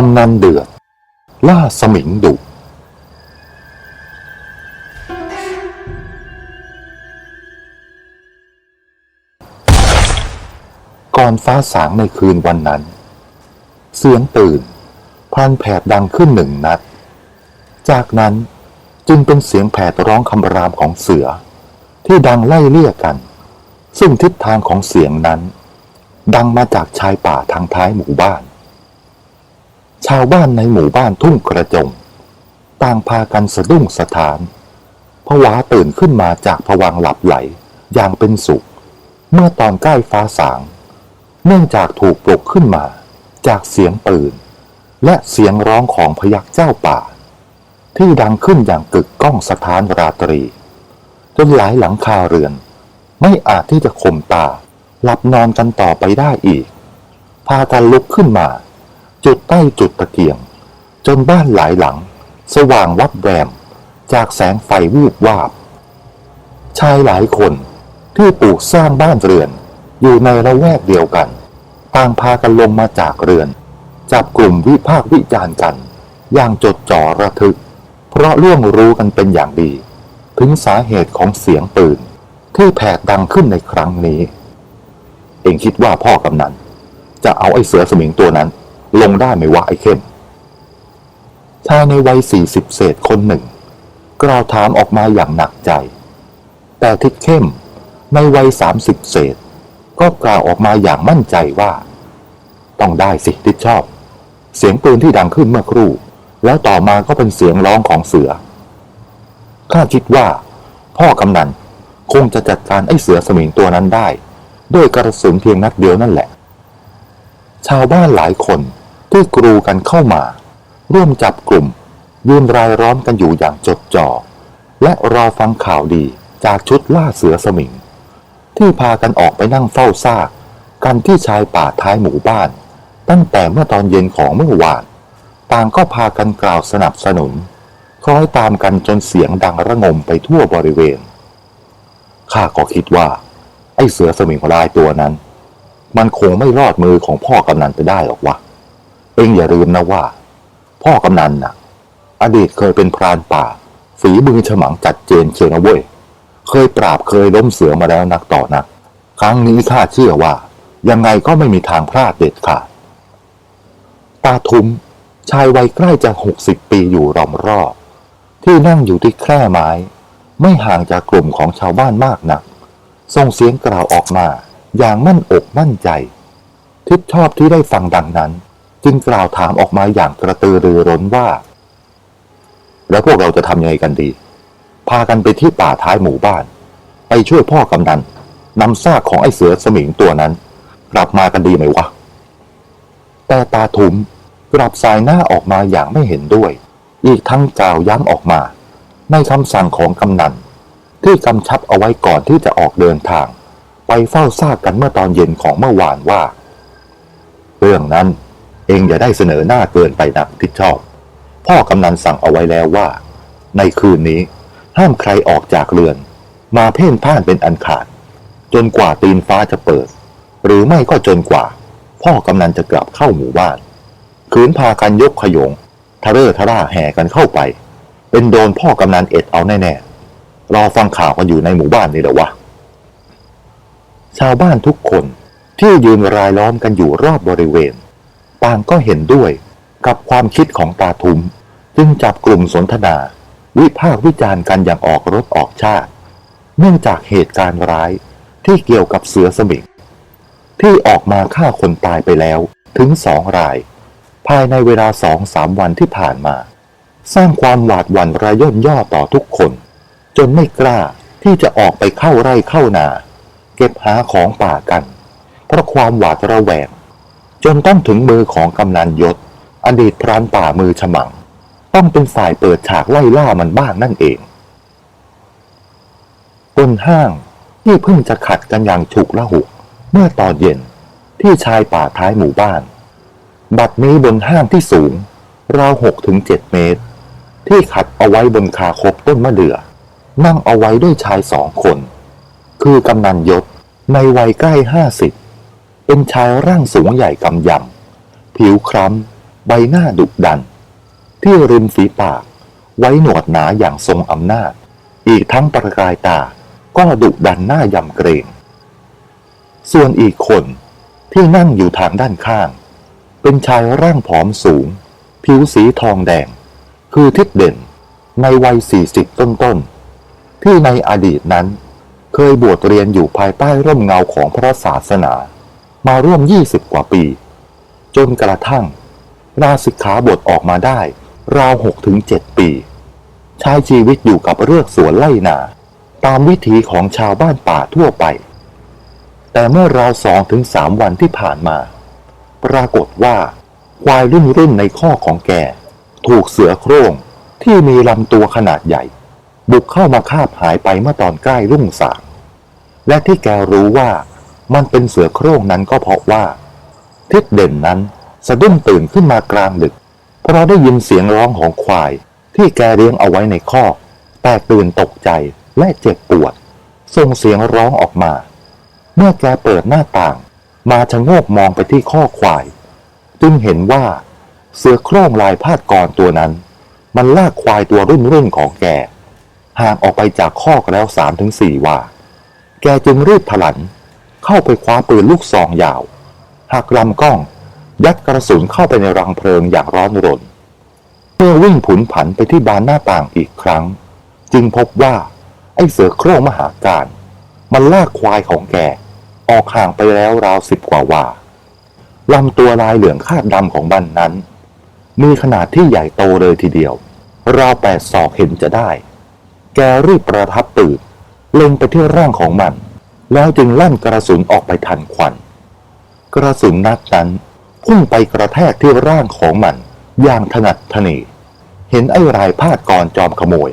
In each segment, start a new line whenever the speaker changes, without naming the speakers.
กำนันเดือด ล่าสมิงดุ ก่อนฟ้าสางในคืนวันนั้น เสียงตื่นพลันแผดดังขึ้นหนึ่งนัด จากนั้นจึงเป็นเสียงแผดร้องคำรามของเสือ ที่ดังไล่เลี่ยกัน ซึ่งทิศทางของเสียงนั้น ดังมาจากชายป่าทางท้ายหมู่บ้าน ชาวบ้านในหมู่บ้านทุ่งกระจง ต่างพากันสะดุ้งสะท้านผวาตื่นขึ้นมาจากผวังหลับไหลอย่างเป็นสุข เมื่อตอนใกล้ฟ้าสาง เนื่องจากถูกปลุกขึ้นมาจากเสียงปืน และเสียงร้องของพยักเจ้าป่า ที่ดังขึ้นอย่างกึกก้องสถานราตรี จนหลายหลังคาเรือน ไม่อาจที่จะข่มตาหลับนอนกันต่อไปได้อีก พากันลุกขึ้นมา จุดใต้จุดตะเกียง จนบ้านหลายหลัง สว่างวับแวมจากแสงไฟวูบวาบ ชายหลายคนที่ปลูกสร้างบ้านเรือน อยู่ในละแวกเดียวกัน ต่างพากันลงมาจากเรือน จับกลุ่มวิพากษ์วิจารณ์กัน อย่างจดจ่อระทึก เพราะล่วงรู้กันเป็นอย่างดี ถึงสาเหตุของเสียงปืน ที่แผดดังขึ้นในครั้งนี้ เองคิดว่าพ่อกำนันจะเอาไอ้เสือสมิงตัวนั้น ลงได้ไหมวะไอ้เข้มชายในวัยสี่สิบเศษคนหนึ่ง กล่าวถามออกมาอย่างหนักใจ แต่ทิดเข้มในวัยสามสิบเศษ ก็กล่าวออกมาอย่างมั่นใจว่า ต้องได้สิทิดชอบ เสียงปืนที่ดังขึ้นเมื่อครู่ แล้วต่อมาก็เป็นเสียงร้องของเสือข้าคิดว่า พ่อกำนันคงจะจัดการไอ้เสือสมิงตัวนั้นได้ ด้วยกระสุนเพียงนัดเดียวนั่นแหละ ชาวบ้านหลายคน ที่กรูกันเข้ามา ร่วมจับกลุ่ม ยืนรายล้อมกันอยู่อย่างจดจ่อ และรอฟังข่าวดีจากชุดล่าเสือสมิง ที่พากันออกไปนั่งเฝ้าซาก กันที่ชายป่าท้ายหมู่บ้าน ตั้งแต่เมื่อตอนเย็นของเมื่อวาน ต่างก็พากันกล่าวสนับสนุนคล้อยตามกันจนเสียงดังระงมไปทั่วบริเวณ ข้าก็คิดว่า ไอ้เสือสมิงลายตัวนั้น มันคงไม่รอดมือของพ่อกำนันไปได้หรอกวะ เองอย่าลืมนะว่า พ่อกำนันน่ะ อดีตเคยเป็นพรานป่า ฝีมือฉมังจัดเจนเชียวนะเว้ย เคยปราบเคยล้มเสือมาแล้วนักต่อนัก ครั้งนี้ข้าเชื่อว่า ยังไงก็ไม่มีทางพลาดเด็ดขาดตาทุมชายวัยใกล้จะหกสิบปีอยู่รอมรอบที่นั่งอยู่ที่แคร่ไม้ ไม่ห่างจากกลุ่มของชาวบ้านมากนักส่งเสียงกล่าวออกมา อย่างมั่นอกมั่นใจ ทิดชอบที่ได้ฟังดังนั้น จึงกล่าวถามออกมาอย่างกระตือรือร้นว่า แล้วพวกเราจะทำยังไงกันดี พากันไปที่ป่าท้ายหมู่บ้าน ไปช่วยพ่อกำนันนำซากของไอ้เสือสมิงตัวนั้น กลับมากันดีไหมวะ แต่ตาทุมกลับสายหน้าออกมาอย่างไม่เห็นด้วย อีกทั้งกล่าวย้ำออกมา ในคำสั่งของกำนันที่กำชับเอาไว้ก่อนที่จะออกเดินทาง ไปเฝ้าซากกันเมื่อตอนเย็นของเมื่อวานว่า เรื่องนั้น เองอย่าได้เสนอหน้าเกินไปนักที่ชอบ พ่อกำนันสั่งเอาไว้แล้วว่า ในคืนนี้ ห้ามใครออกจากเรือน มาเพ่นพ่านเป็นอันขาด จนกว่าตีนฟ้าจะเปิด หรือไม่ก็จนกว่า พ่อกำนันจะกลับเข้าหมู่บ้านขืนพากันยกขยงทะเร่อทะร่าแห่กันเข้าไป เป็นโดนพ่อกำนันเอ็ดเอาแน่ๆรอฟังข่าวกันอยู่ในหมู่บ้านนี่แหละวะชาวบ้านทุกคนที่ยืนรายล้อมกันอยู่รอบบริเวณ ต่างก็เห็นด้วยกับความคิดของตาทุมจึงจับกลุ่มสนทนา วิพากษ์วิจารณ์กันอย่างออกรถออกชาติ เนื่องจากเหตุการณ์ร้ายที่เกี่ยวกับเสือสมิงที่ออกมาฆ่าคนตายไปแล้วถึงสองราย ภายในเวลาสองสามวันที่ผ่านมา สร้างความหวาดหวั่นระย่นย่อต่อทุกคน จนไม่กล้าที่จะออกไปเข้าไร่เข้านา เก็บหาของป่ากัน เพราะความหวาดระแวง จนต้องถึงมือของกำนันยศ อดีตพรานป่ามือฉมัง ต้องเป็นฝ่ายเปิดฉากไล่ล่ามันบ้างนั่นเองบนห้างที่เพิ่งจะขัดกันอย่างฉุกละหุก เมื่อตอนเย็นที่ชายป่าท้ายหมู่บ้าน บัดนี้บนห้างที่สูง ราวหกถึงเจ็ดเมตร ที่ขัดเอาไว้บนคาคบต้นมะเดื่อ นั่งเอาไว้ด้วยชายสองคน คือกำนันยศในวัยใกล้ห้าสิบ เป็นชายร่างสูงใหญ่กำยำ ผิวคล้ำ ใบหน้าดุดัน ที่ริมฝีปาก ไว้หนวดหนาอย่างทรงอำนาจ อีกทั้งประกายตาก็ดุดันหน้ายำเกรง ส่วนอีกคนที่นั่งอยู่ทางด้านข้าง เป็นชายร่างผอมสูง ผิวสีทองแดง คือทิดเด่นในวัยสี่สิบต้นๆ ที่ในอดีตนั้น เคยบวชเรียนอยู่ภายใต้ร่มเงาของพระศาสนา มาร่วม 20 กว่าปี จนกระทั่งลาสิกขาบทออกมาได้ ราว6ถึง7ปี ใช้ชีวิตอยู่กับเรือกสวนไล่นา ตามวิถีของชาวบ้านป่าทั่วไป แต่เมื่อราวสองถึงสามวันที่ผ่านมา ปรากฏว่าควายรุ่นรุ่นในข้อของแก ถูกเสือโคร่งที่มีลำตัวขนาดใหญ่ บุกเข้ามาคาบหายไปเมื่อตอนใกล้รุ่งสาง และที่แกรู้ว่า มันเป็นเสือโคร่งนั้นก็เพราะว่า ทิดเด่นนั้นสะดุ้งตื่นขึ้นมากลางดึก เพราะได้ยินเสียงร้องของควายที่แกเลี้ยงเอาไว้ในคอกแตกตื่นตกใจและเจ็บปวด ส่งเสียงร้องออกมา เมื่อแกเปิดหน้าต่าง มาชะโงกมองไปที่ข้อควาย จึงเห็นว่า เสือโคร่งลายพาดกรตัวนั้น มันลากควายตัวรุ่นรุ่นของแกห่างออกไปจากคอกแล้วสามถึงสี่ว่า แกจึงรีบถลัน เข้าไปคว้าปืนลูกซองยาว หักลำกล้อง ยัดกระสุนเข้าไปในรังเพลิงอย่างร้อนรนเมื่อวิ่งผุนผันไปที่บานหน้าต่างอีกครั้ง จึงพบว่า ไอ้เสือโคร่งมหาการ มันลากควายของแก ออกห่างไปแล้วราวสิบกว่าวาลำตัวลายเหลืองคาดดำของมันนั้น มีขนาดที่ใหญ่โตเลยทีเดียว ราวแปดศอกเห็นจะได้ แกรีบประทับปืนเล็งไปที่ร่างของมัน แล้วจึงลั่นกระสุนออกไปทันควัน กระสุนนัดนั้นพุ่งไปกระแทกที่ร่างของมัน อย่างถนัดถนีเห็นไอ้รายพาดกรจอมขโมย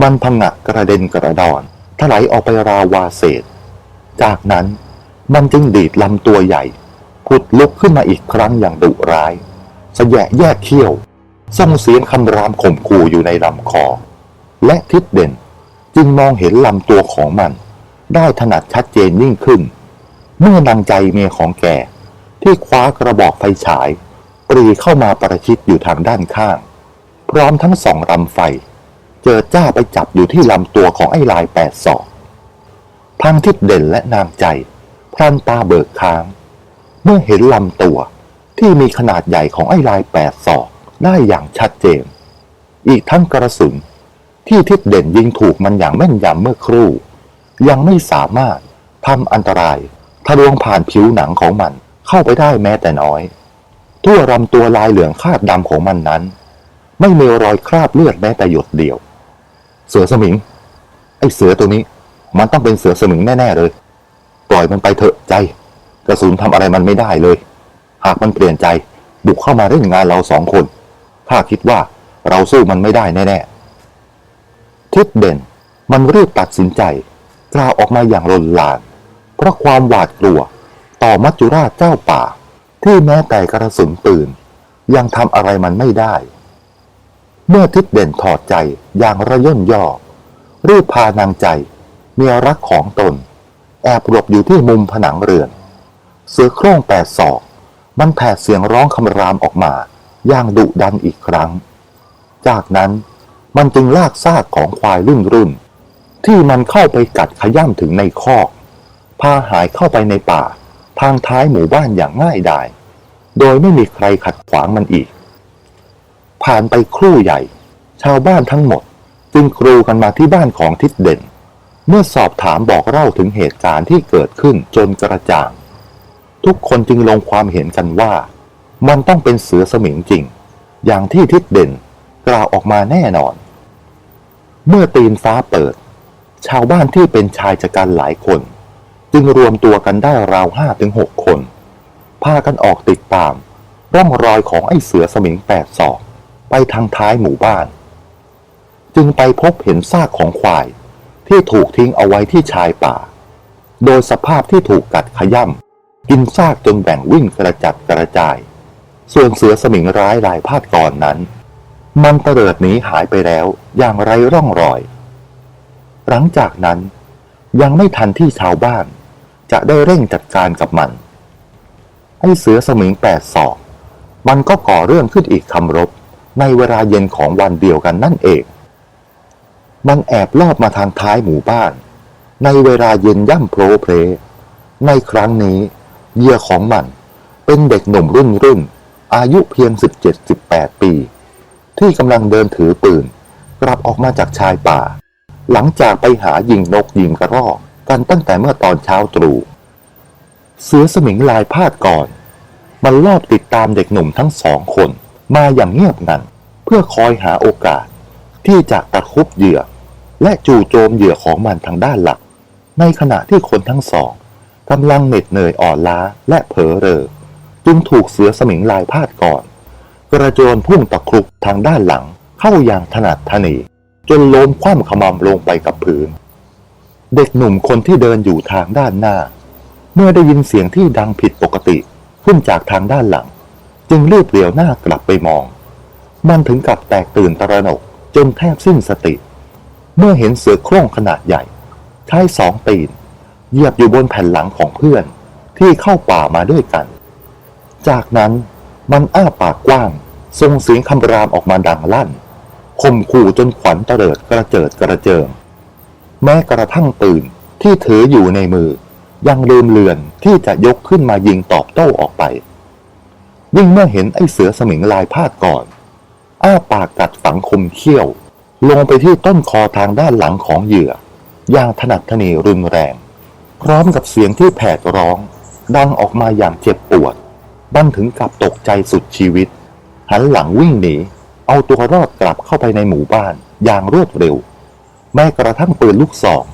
มันพังะกระเด็นกระดอนถลายออกไปราวาเศษ จากนั้นมันจึงดีดลำตัวใหญ่ผุดลุกขึ้นมาอีกครั้งอย่างดุร้ายสแยะแยกเขี้ยวส่งเสียงคำรามข่มขู่อยู่ในลำคอ และทิดเด่นจึงมองเห็นลำตัวของมัน ได้ถนัดชัดเจนยิ่งขึ้น เมื่อนางใจเมียของแกที่คว้ากระบอกไฟฉาย ปรีเข้ามาประชิดอยู่ทางด้านข้าง พร้อมทั้งสองลำไฟ เจอจ้าไปจับอยู่ที่ลำตัวของไอ้ลายแปดศอกทั้งทิดเด่นและนางใจ พลันตาเบิกค้าง เมื่อเห็นลำตัวที่มีขนาดใหญ่ของไอ้ลายแปดศอกได้อย่างชัดเจน อีกทั้งกระสุนที่ทิดเด่นยิงถูกมันอย่างแม่นยำเมื่อครู่ ยังไม่สามารถทำอันตรายทะลวงผ่านผิวหนังของมันเข้าไปได้แม้แต่น้อย ทั่วลำตัวลายเหลืองคาดดำของมันนั้น ไม่มีรอยคราบเลือดแม้แต่หยดเดียว เสือสมิง ไอ้เสือตัวนี้ มันต้องเป็นเสือสมิงแน่ๆเลย ปล่อยมันไปเถอะใจ กระสุนทำอะไรมันไม่ได้เลย หากมันเปลี่ยนใจบุกเข้ามาเล่นงานเราสองคนข้าคิดว่าเราสู้มันไม่ได้แน่ๆทิดเด่นมันรีบตัดสินใจ กล่าวออกมาอย่างรนลาน เพราะความหวาดกลัวต่อมัจจุราชเจ้าป่า ที่แม้แต่กระสุนปืน ยังทำอะไรมันไม่ได้ เมื่อทิดเด่นถอดใจอย่างระย่นย่อรีบพานางใจเมียรักของตน แอบหลบอยู่ที่มุมผนังเรือน เสือโคร่งแปดศอก มันแผดเสียงร้องคำรามออกมาอย่างดุดันอีกครั้ง จากนั้นมันจึงลากซากของควายรุ่นรุ่น ที่มันเข้าไปกัดขย่ำถึงในคอก พาหายเข้าไปในป่า ทางท้ายหมู่บ้านอย่างง่ายดาย โดยไม่มีใครขัดขวางมันอีก ผ่านไปครู่ใหญ่ ชาวบ้านทั้งหมด จึงกรูกันมาที่บ้านของทิดเด่น เมื่อสอบถามบอกเล่าถึงเหตุการณ์ที่เกิดขึ้นจนกระจ่าง ทุกคนจึงลงความเห็นกันว่า มันต้องเป็นเสือสมิงจริง อย่างที่ทิดเด่นกล่าวออกมาแน่นอน เมื่อตีนฟ้าเปิด ชาวบ้านที่เป็นชายชะกันหลายคน จึงรวมตัวกันได้ราวห้าถึงหกคน พากันออกติดตาม ร่องรอยของไอ้เสือสมิงแปดศอกไปทางท้ายหมู่บ้าน จึงไปพบเห็นซากของควายที่ถูกทิ้งเอาไว้ที่ชายป่า โดยสภาพที่ถูกกัดขย่ำกินซากจนแบ่งวิ่งกระจัดกระจาย ส่วนเสือสมิงร้ายลายพาดก่อนนั้น มันเตลิดหนีหายไปแล้วอย่างไรร่องรอย หลังจากนั้นยังไม่ทันที่ชาวบ้าน จะได้เร่งจัดการกับมันไอ้เสือสมิงแปดศอก มันก็ก่อเรื่องขึ้นอีกคำรบ ในเวลาเย็นของวันเดียวกันนั่นเอง มันแอบลอบมาทางท้ายหมู่บ้าน ในเวลาเย็นย่ำโพลเพลในครั้งนี้เหยื่อของมันเป็นเด็กหนุ่มรุ่นรุ่น อายุเพียง 17-18 ปี ที่กำลังเดินถือปืน กลับออกมาจากชายป่า หลังจากไปหายิงนกยิงกระรอกกันตั้งแต่เมื่อตอนเช้าตรู่เสือสมิงลายพาดก่อน มันลอบติดตามเด็กหนุ่มทั้งสองคนมาอย่างเงียบงัน เพื่อคอยหาโอกาส ที่จะตะครุบเหยื่อ และจู่โจมเหยื่อของมันทางด้านหลัก ในขณะที่คนทั้งสองกำลังเหน็ดเหนื่อยอ่อนล้าและเผลอเรอ จึงถูกเสือสมิงลายพาดก่อน กระโจนพุ่งตะครุบทางด้านหลังเข้าอย่างถนัดทนี นล้มคว่ำขมำลงไปกับพื้น เด็กหนุ่มคนที่เดินอยู่ทางด้านหน้า เมื่อได้ยินเสียงที่ดังผิดปกติขึ้นจากทางด้านหลัง จึงรีบเหลียวหน้ากลับไปมอง มันถึงกับแตกตื่นตระหนกจนแทบสิ้นสติ เมื่อเห็นเสือโคร่งขนาดใหญ่ ใช้สองตีน เหยียบอยู่บนแผ่นหลังของเพื่อนที่เข้าป่ามาด้วยกัน จากนั้นมันอ้าปากกว้างส่งเสียงคำรามออกมาดังลั่น ข่มขู่จนขวัญเตลิดกระเจิดกระเจิง แม้กระทั่งปืนที่ถืออยู่ในมือ ยังลืมเลือนที่จะยกขึ้นมายิงตอบโต้ออกไป ยิ่งเมื่อเห็นไอ้เสือสมิงลายพาดก่อน อ้าปากกัดฝังคมเขี้ยว ลงไปที่ต้นคอทางด้านหลังของเหยื่อ อย่างถนัดทนีรุนแรง พร้อมกับเสียงที่แผดร้อง ดังออกมาอย่างเจ็บปวด บันถึงกับตกใจสุดชีวิต หันหลังวิ่งหนี เอาตัวรอดกลับเข้าไปในหมู่บ้านอย่างรวดเร็ว แม้กระทั่งปืนลูกซอง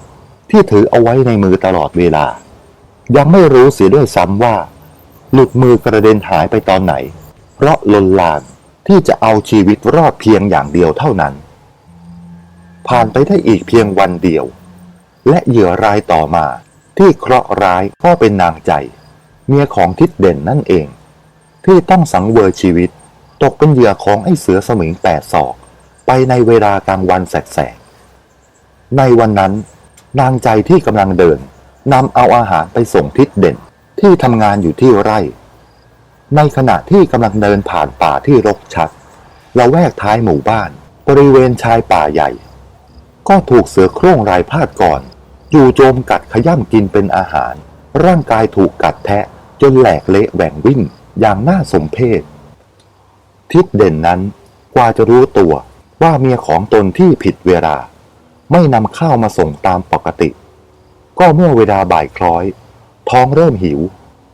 ที่ถือเอาไว้ในมือตลอดเวลา ยังไม่รู้เสียด้วยซ้ำว่า หลุดมือกระเด็นหายไปตอนไหน เพราะลนลานที่จะเอาชีวิตรอดเพียงอย่างเดียวเท่านั้น ผ่านไปได้อีกเพียงวันเดียว และเหยื่อรายต่อมาที่เคราะห์ร้ายก็เป็นนางใจ เมียของทิดเด่นนั่นเอง ที่ต้องสังเวยชีวิต ตกเป็นเหยื่อของไอ้เสือสมิงแปดศอก ไปในเวลากลางวันแสกๆในวันนั้น นางใจที่กำลังเดินนำเอาอาหารไปส่งทิดเด่นที่ทำงานอยู่ที่ไร่ ในขณะที่กำลังเดินผ่านป่าที่รกชัดละแวกท้ายหมู่บ้าน บริเวณชายป่าใหญ่ ก็ถูกเสือโคร่งรายพาดก่อน อยู่โจมกัดขย่ำกินเป็นอาหาร ร่างกายถูกกัดแทะจนแหลกเละแหว่งวิ่งอย่างน่าสมเพช ทิดเด่นนั้นกว่าจะรู้ตัวว่าเมียของตนที่ผิดเวลา ไม่นำข้าวมาส่งตามปกติ ก็เมื่อเวลาบ่ายคล้อย ท้องเริ่มหิว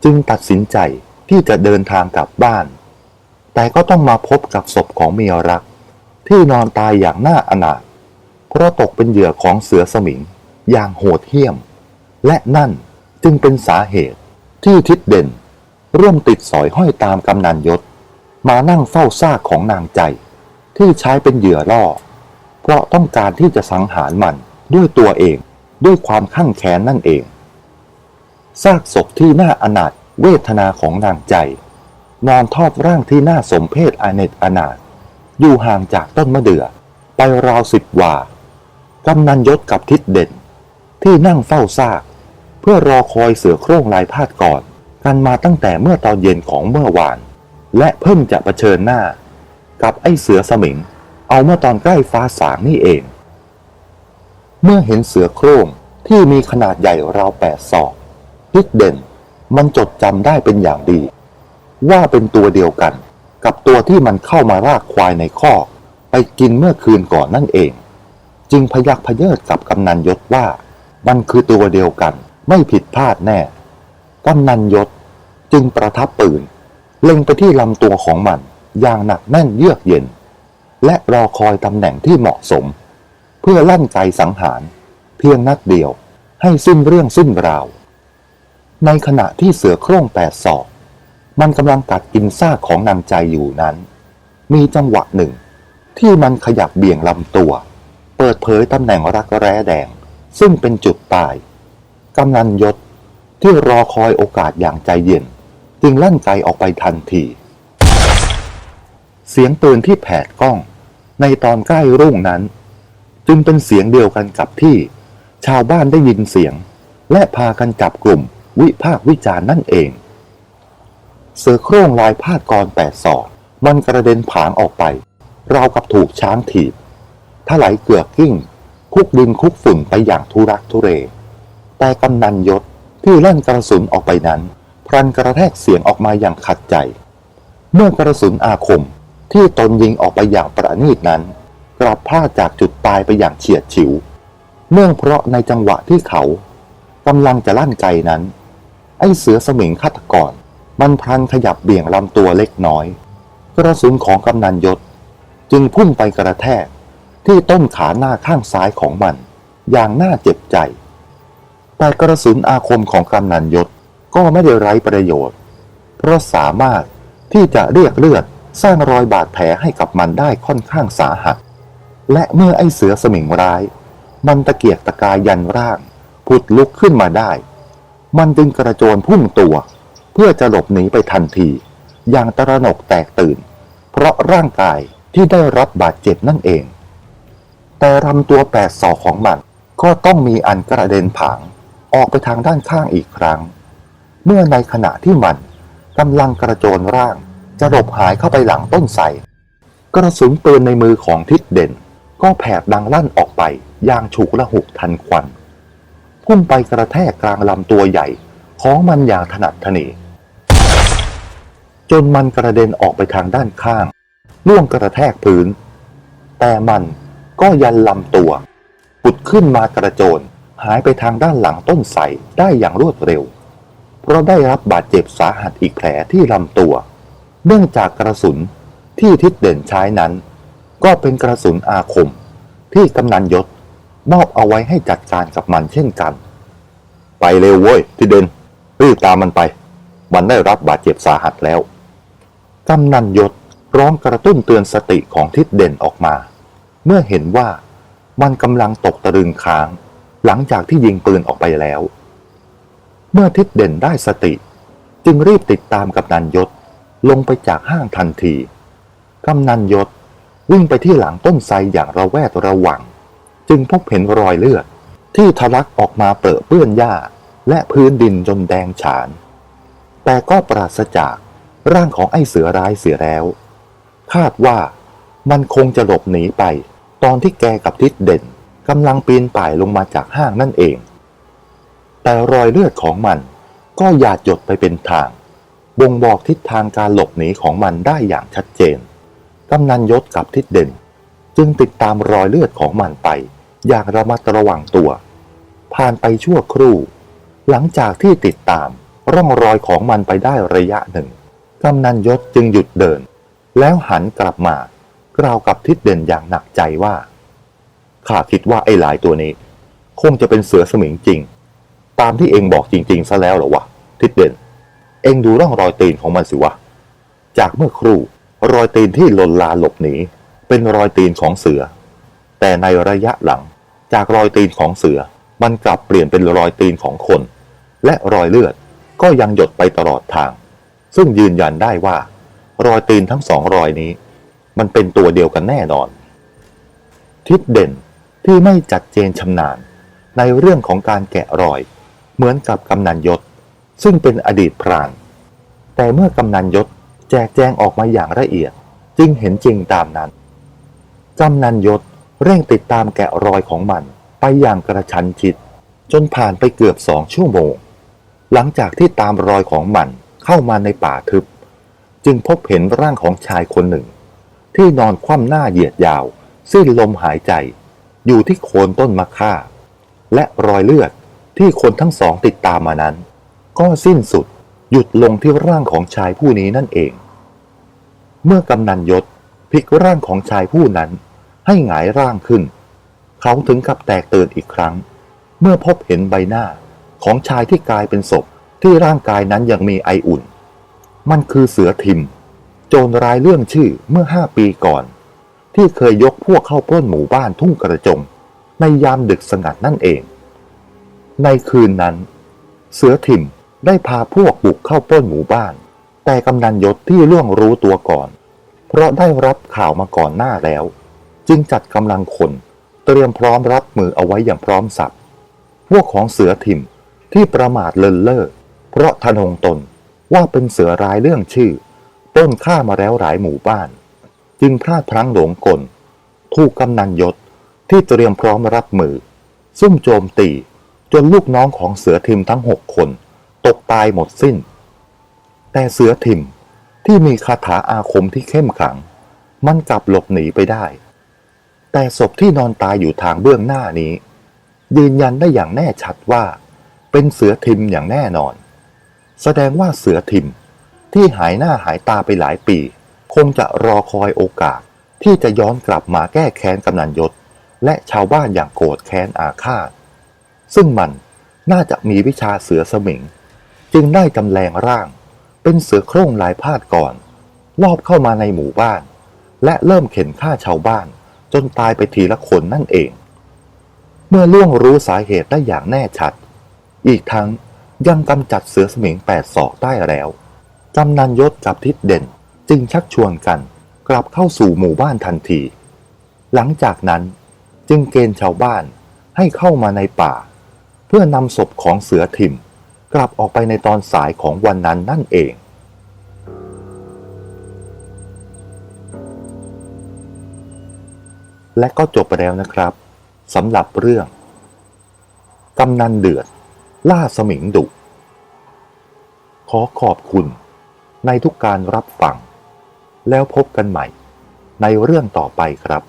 จึงตัดสินใจที่จะเดินทางกลับบ้าน แต่ก็ต้องมาพบกับศพของเมียรัก ที่นอนตายอย่างน่าอนาถเพราะตกเป็นเหยื่อของเสือสมิงอย่างโหดเหี้ยม และนั่นจึงเป็นสาเหตุที่ทิดเด่น ร่วมติดสอยห้อยตามกำนันยศ มานั่งเฝ้าซากของนางใจ ที่ใช้เป็นเหยื่อล่อ เพราะต้องการที่จะสังหารมันด้วยตัวเองด้วยความข้างแค้นนั่นเองซากศพที่น่าอนาถเวทนาของนางใจ นอนทอดร่างที่น่าสมเพชอเนตอนาถอยู่ห่างจากต้นมะเดื่อ ไปราวสิบวากำนันยศกับทิดเด่น ที่นั่งเฝ้าซาก เพื่อรอคอยเสือโคร่งลายพาดก่อน กันมาตั้งแต่เมื่อตอนเย็นของเมื่อวาน และเพิ่งจะะเผชิญหน้า กับไอ้เสือสมิง เอาเมื่อตอนใกล้ฟ้าสางนี่เอง เมื่อเห็นเสือโคร่งที่มีขนาดใหญ่ราวแปดศอกทิดเด่นมันจดจำได้เป็นอย่างดี ว่าเป็นตัวเดียวกัน กับตัวที่มันเข้ามารากควายในคอกไปกินเมื่อคืนก่อนนั่นเอง จึงพยักพเยิดกับกำนันยศว่า มันคือตัวเดียวกันไม่ผิดพลาดแน่กำนันยศจึงประทับปืน เล็งไปที่ลำตัวของมันอย่างหนักแน่นเยือกเย็น และรอคอยตำแหน่งที่เหมาะสม เพื่อลั่นไกสังหาร เพียงนัดเดียวให้สิ้นเรื่องสิ้นราว ในขณะที่เสือโคร่งแปดศอก มันกำลังกัดกินซากของนางใจอยู่นั้น มีจังหวะหนึ่ง ที่มันขยับเบี่ยงลำตัว เปิดเผยตำแหน่งรักแร้แดง ซึ่งเป็นจุดตายกำนันยศที่รอคอยโอกาสอย่างใจเย็น จึงลั่นไกออกไปทันที เสียงปืนที่แผดกล้อง ในตอนใกล้รุ่งนั้น จึงเป็นเสียงเดียวกันกับที่ ชาวบ้านได้ยินเสียง และพากันจับกลุ่มวิพากวิจารณ์นั่นเอง เสือโคร่งลายพาดกรแปดศอกมันกระเด็นผางออกไปราวกับถูกช้างถีบถลายเกือกกิ้ง คุกดินคุกฝุ่นไปอย่างทุรักทุเร แต่กำนันยศที่ลั่นกระสุนออกไปนั้น พลันกระแทกเสียงออกมาอย่างขัดใจ เมื่อกระสุนอาคมที่ตนยิงออกไปอย่างประณีตนั้น กลับพลาดจากจุดตายไปอย่างเฉียดฉิว เนื่องเพราะในจังหวะที่เขากำลังจะลั่นไกนั้น ไอ้เสือสมิงฆาตกรมันพลันขยับเบี่ยงลำตัวเล็กน้อย กระสุนของกำนันยศ จึงพุ่งไปกระแทกที่ต้นขาหน้าข้างซ้ายของมัน อย่างน่าเจ็บใจ แต่กระสุนอาคมของกำนันยศ ก็ไม่ได้ไร้ประโยชน์ เพราะสามารถที่จะเรียกเลือดสร้างรอยบาดแผลให้กับมันได้ค่อนข้างสาหัส และเมื่อไอเสือสมิงร้าย มันตะเกียกตะกายยันร่างผุดลุกขึ้นมาได้ มันจึงกระโจนพุ่งตัว เพื่อจะหลบหนีไปทันที อย่างตระหนกแตกตื่น เพราะร่างกายที่ได้รับบาดเจ็บนั่นเอง แต่ลำตัวแปดศอกของมันก็ต้องมีอันกระเด็นผางออกไปทางด้านข้างอีกครั้ง เมื่อในขณะที่มันกำลังกระโจนร่าง จะหลบหายเข้าไปหลังต้นไทรกระสุนปืนในมือของทิดเด่น ก็แผดดังลั่นออกไปอย่างฉุกละหุกทันควัน พุ่งไปกระแทกกลางลำตัวใหญ่ของมันอย่างถนัดถนีจนมันกระเด็นออกไปทางด้านข้าง ล่วงกระแทกพื้น แต่มันก็ยันลำตัว ปุดขึ้นมากระโจน หายไปทางด้านหลังต้นไทรได้อย่างรวดเร็ว เพราะได้รับบาดเจ็บสาหัสอีกแผลที่ลำตัว เนื่องจากกระสุนที่ทิศเด่นใช้นั้น ก็เป็นกระสุนอาคม ที่กำนันยศมอบเอาไว้ให้จัดการกับมันเช่นกัน ไปเร็วเว้ยทิศเด่นรีบตามมันไป มันได้รับบาดเจ็บสาหัสแล้วกำนันยศร้องกระตุ้นเตือนสติของทิศเด่นออกมา เมื่อเห็นว่ามันกำลังตกตะลึงค้าง หลังจากที่ยิงปืนออกไปแล้ว เมื่อทิศเด่นได้สติ จึงรีบติดตามกำนันยศลงไปจากห้างทันทีกำนันยศวิ่งไปที่หลังต้นไทรอย่างระแวดระวัง จึงพบเห็นรอยเลือด ที่ทะลักออกมาเปรอะเปื้อนหญ้า และพื้นดินจนแดงฉาน แต่ก็ปราศจากร่างของไอ้เสือร้ายเสียแล้ว คาดว่ามันคงจะหลบหนีไป ตอนที่แกกับทิศเด่นกำลังปีนป่ายลงมาจากห้างนั่นเอง แต่รอยเลือดของมันก็หยาดหยดไปเป็นทาง บ่งบอกทิศทางการหลบหนีของมันได้อย่างชัดเจน กำนันยศกับทิศเด่น จึงติดตามรอยเลือดของมันไป อย่างระมัดระวังตัว ผ่านไปชั่วครู่ หลังจากที่ติดตามร่องรอยของมันไปได้ระยะหนึ่ง กำนันยศจึงหยุดเดิน แล้วหันกลับมากล่าวกับทิศเด่นอย่างหนักใจว่า ข้าคิดว่าไอ้หลายตัวนี้ คงจะเป็นเสือสมิงจริง ตามที่เองบอกจริงๆซะแล้วเหรอวะทิศเด่น เองดูร่องรอยตีนของมันสิวะ จากเมื่อครู่รอยตีนที่หล่นลาหลบหนีเป็นรอยตีนของเสือ แต่ในระยะหลัง จากรอยตีนของเสือ มันกลับเปลี่ยนเป็นรอยตีนของคน และรอยเลือดก็ยังหยดไปตลอดทาง ซึ่งยืนยันได้ว่า รอยตีนทั้งสองรอยนี้ มันเป็นตัวเดียวกันแน่นอน ทิศเด่นที่ไม่จัดเจนชำนาญ ในเรื่องของการแกะรอย เหมือนกับกำนันยศ ซึ่งเป็นอดีตพราน แต่เมื่อกำนันยศแจกแจงออกมาอย่างละเอียด จึงเห็นจริงตามนั้น กำนันยศเร่งติดตามแกะรอยของมันไปอย่างกระชั้นชิด จนผ่านไปเกือบสองชั่วโมง หลังจากที่ตามรอยของมันเข้ามาในป่าทึบ จึงพบเห็นร่างของชายคนหนึ่ง ที่นอนคว่ำหน้าเหยียดยาว สิ้นลมหายใจ อยู่ที่โคนต้นมะค่า และรอยเลือด ที่คนทั้งสองติดตามมานั้น ก็สิ้นสุดหยุดลงที่ร่างของชายผู้นี้นั่นเอง เมื่อกำนันยศพลิกร่างของชายผู้นั้น ให้หงายร่างขึ้น เขาถึงกับแตกตื่นอีกครั้ง เมื่อพบเห็นใบหน้าของชายที่กลายเป็นศพที่ร่างกายนั้นยังมีไออุ่น มันคือเสือทิม โจรรายเรื่องชื่อเมื่อห้าปีก่อน ที่เคยยกพวกเข้าปล้นหมู่บ้านทุ่งกระจง ในยามดึกสงัดนั่นเอง ในคืนนั้น เสือทิมได้พาพวกบุกเข้าปล้นหมู่บ้าน แต่กำนันยศที่ล่วงรู้ตัวก่อน เพราะได้รับข่าวมาก่อนหน้าแล้ว จึงจัดกำลังคนเตรียมพร้อมรับมือเอาไว้อย่างพร้อมสับพวกของเสือทิมที่ประมาทเลินเล่อเพราะทะนงตนว่าเป็นเสือร้ายเรื่องชื่อปล้นฆ่ามาแล้วหลายหมู่บ้าน จึงพลาดพลั้งหลงกลถูกกำนันยศที่เตรียมพร้อมรับมือ ซุ่มโจมตี จนลูกน้องของเสือทิมทั้งหกคน ตกตายหมดสิ้น แต่เสือทิมที่มีคาถาอาคมที่เข้มขัง มันกลับหลบหนีไปได้ แต่ศพที่นอนตายอยู่ทางเบื้องหน้านี้ ยืนยันได้อย่างแน่ชัดว่า เป็นเสือทิมอย่างแน่นอน แสดงว่าเสือทิมที่หายหน้าหายตาไปหลายปี คงจะรอคอยโอกาสที่จะย้อนกลับมาแก้แค้นกำนันยศ และชาวบ้านอย่างโกรธแค้นอาฆาต ซึ่งมันน่าจะมีวิชาเสือสมิง จึงได้จำแรงร่าง เป็นเสือโคร่งลายพาดก่อน ลอบเข้ามาในหมู่บ้าน และเริ่มเข็นฆ่าชาวบ้าน จนตายไปทีละคนนั่นเอง เมื่อล่วงรู้สาเหตุได้อย่างแน่ชัด อีกทั้งยังกำจัดเสือสมิงแปดศอกได้แล้วกำนันยศกับทิดเด่นจึงชักชวนกันกลับเข้าสู่หมู่บ้านทันที หลังจากนั้นจึงเกณฑ์ชาวบ้านให้เข้ามาในป่า พื่อนำศพของเสือทิมกลับออกไปในตอนสายของวันนั้นนั่นเอง และก็จบไปแล้วนะครับสำหรับเรื่อง กำนันเดือด ล่าสมิงดุ ขอขอบคุณ ในทุกการรับฟัง แล้วพบกันใหม่ ในเรื่องต่อไปครับ